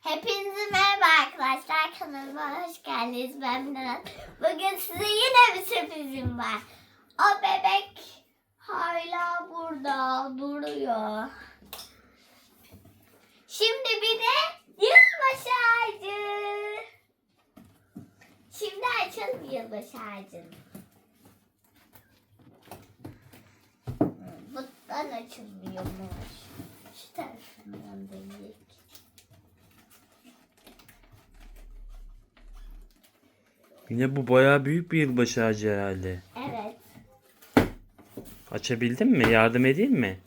Hepinize merhaba arkadaşlar. Kanalıma hoş geldiniz. Ben Minat. Bugün size yine bir sürprizim var. O bebek hala burada duruyor. Şimdi bir de yılbaşı ağacı. Şimdi açalım yılbaşı ağacını. Bundan açılmıyormuş. Şu tarafından deneyek. Yine bu bayağı büyük bir yılbaşı ağacı herhalde. Evet. Açabildin mi? Yardım edeyim mi?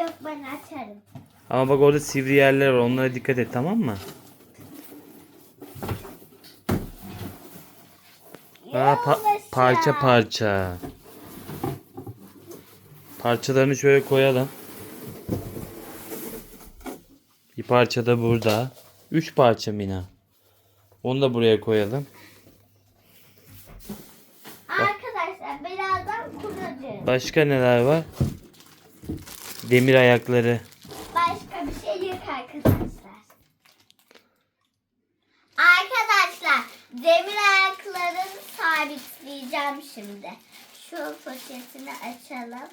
Yok ben açarım. Ama bak orada sivri yerler var. Onlara dikkat et tamam mı? Aa, pa- parça parça. Parçalarını şöyle koyalım. Bir parça da burada. Üç parça Mina. Onu da buraya koyalım. Başka neler var? Demir ayakları. Başka bir şey yok arkadaşlar. Arkadaşlar demir ayaklarını sabitleyeceğim şimdi. Şu poşetini açalım.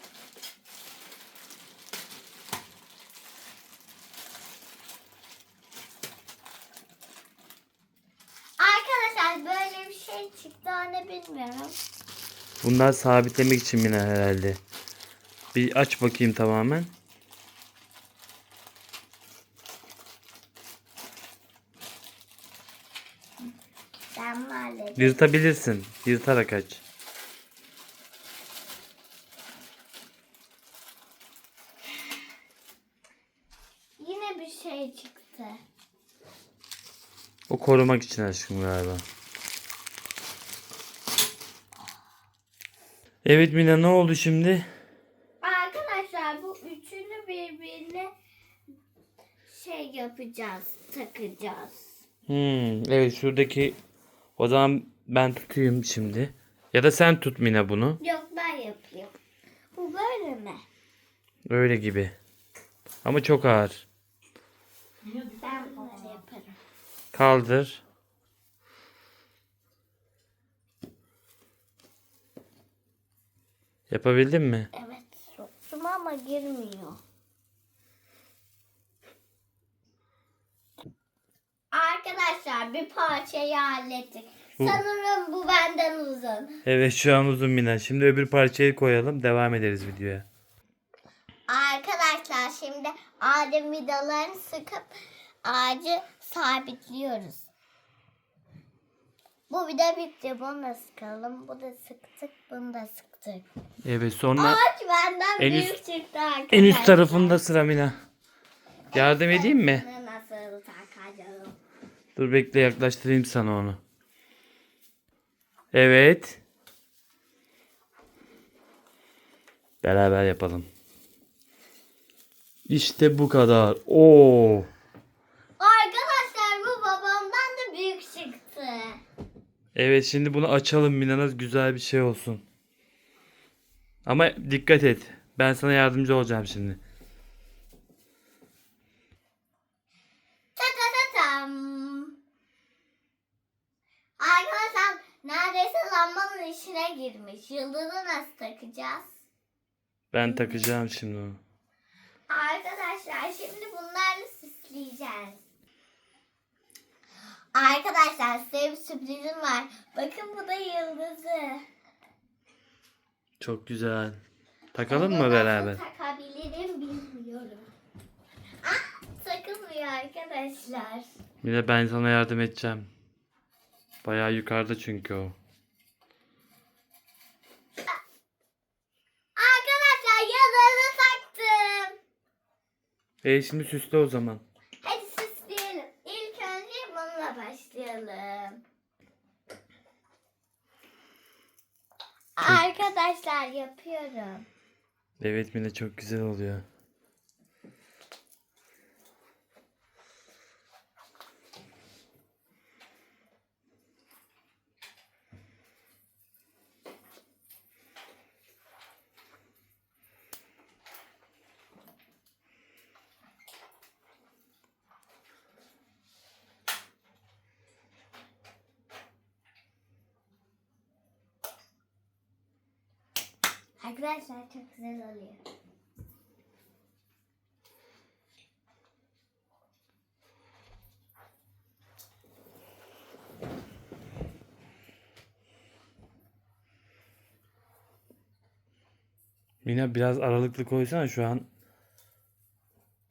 Arkadaşlar böyle bir şey çıktı onu bilmiyorum. Bunlar sabitlemek için Mina herhalde. Bir aç bakayım tamamen. Yırtabilirsin. Yırtarak aç. Yine bir şey çıktı. O korumak için aşkım galiba. Evet Mina ne oldu şimdi? Arkadaşlar bu üçünü birbirine şey yapacağız, takacağız. Hmm, evet şuradaki o zaman ben tutayım şimdi. Ya da sen tut Mina bunu. Yok ben yapayım. Bu böyle mi? Öyle gibi. Ama çok ağır. Ben böyle yaparım. Kaldır. Yapabildin mi? Evet soktum ama girmiyor. Arkadaşlar bir parçayı hallettik. Sanırım bu benden uzun. Evet şu an uzun Mina. Şimdi öbür parçayı koyalım. Devam ederiz videoya. Arkadaşlar şimdi ağacın vidalarını sıkıp ağacı sabitliyoruz. Bu vida bitti. Bunu da sıkalım. Bu da sıktık. Bunu da sıktık. Evet sonra Ağaç benden En büyük üst- çıktı arkadaşlar. en üst tarafında sıra Mina. Yardım edeyim mi? Bunu Nasıl takacağım? Dur bekle yaklaştırayım sana onu. Evet. Beraber yapalım. İşte bu kadar. Oo. Arkadaşlar bu babamdan da büyük çıktı. Evet şimdi bunu açalım Mina'na güzel bir şey olsun. Ama dikkat et. Ben sana yardımcı olacağım şimdi. Arkadaşlar neredeyse lambanın içine girmiş. Yıldızı nasıl takacağız? Ben takacağım şimdi onu. Arkadaşlar şimdi bunlarla süsleyeceğiz. Arkadaşlar size bir sürprizim var. Bakın bu da yıldızı. Çok güzel. Takalım mı beraber? takabilirim bilmiyorum. Ah takılmıyor arkadaşlar. Mina ben sana yardım edeceğim. Bayağı yukarıda çünkü o. Arkadaşlar yıldızı taktım. E şimdi süsle o zaman. Arkadaşlar yapıyorum. Evet Mina çok güzel oluyor. Arkadaşlar çok güzel oluyor. Mina biraz aralıklı koysana şu an.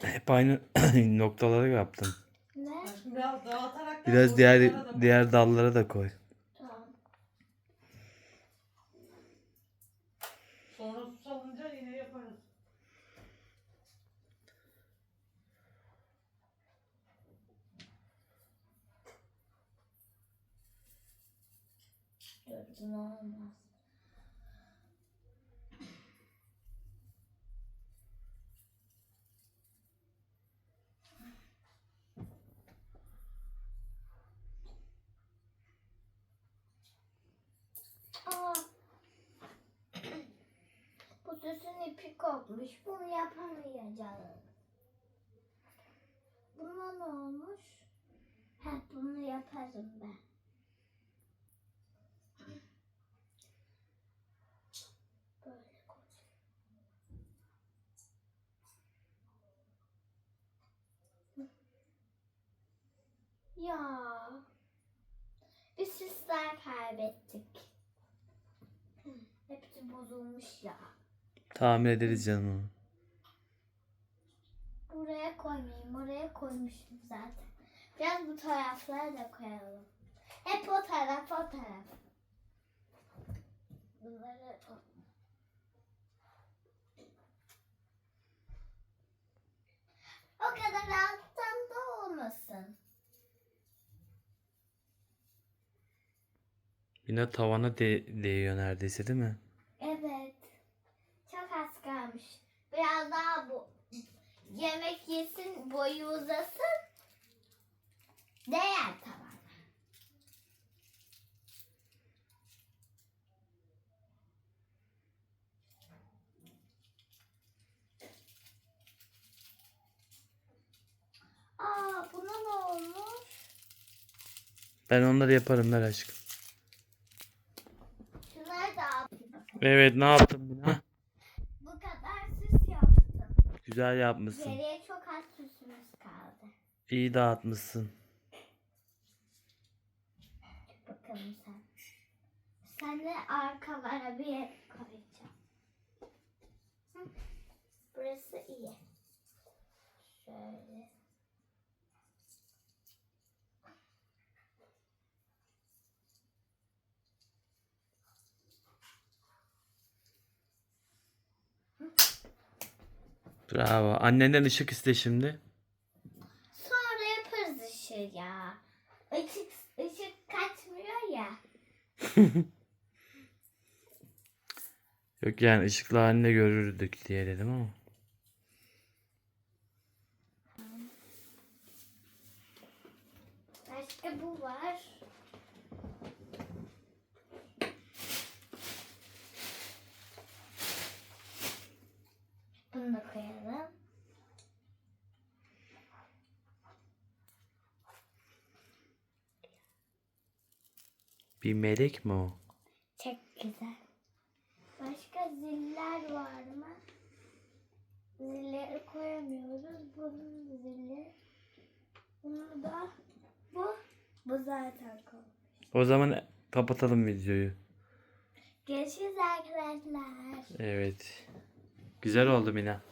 Hep aynı noktaları yaptın. Ne? Biraz dağıtarak Biraz diğer diğer dallara da koy. Tamam. Sonra su salınca yine yaparız. Gördün olmaz. Bu süsün ipi kopmuş. Bunu yapamayacağım. Buna ne olmuş? Ha bunu yaparım ben. Böyle koy. Ya. Biz süsler kaybettik. Hepsi bozulmuş ya. Tamir ederiz canım. Buraya koymayayım. Oraya koymuştum zaten. Biraz bu taraflara da koyalım. Hep o taraf o taraf. Bunları o kadar alttan da olmasın. Mina tavana de- değiyor neredeyse değil mi? Evet. Çok az kalmış. Biraz daha bu yemek yesin, boyu uzasın. Değer tavana. Aa, buna ne olmuş? Ben onları yaparım ver aşkım. Şunları da al. bir bakalım. Evet ne yaptın Mina? Bu kadar süs yaptım. Güzel yapmışsın. Geriye çok az süsümüz kaldı. İyi dağıtmışsın. Bakalım sen. Sen de arkalara bir yer koyacağım. Hı, Burası iyi. Şöyle. Bravo. Annenden ışık iste şimdi. Sonra yaparız ışığı ya. Işık, ışık kaçmıyor ya. Yok yani ışıklı halinde görürdük diye dedim ama. Başka bu var. Bunu da koyalım. Bir melek mi o? Çok güzel. Başka ziller var mı? Zilleri koyamıyoruz. Bunun zili. Bunu da bu. Bu zaten koy. O zaman kapatalım videoyu. Görüşürüz arkadaşlar. Evet. Güzel oldu Mina.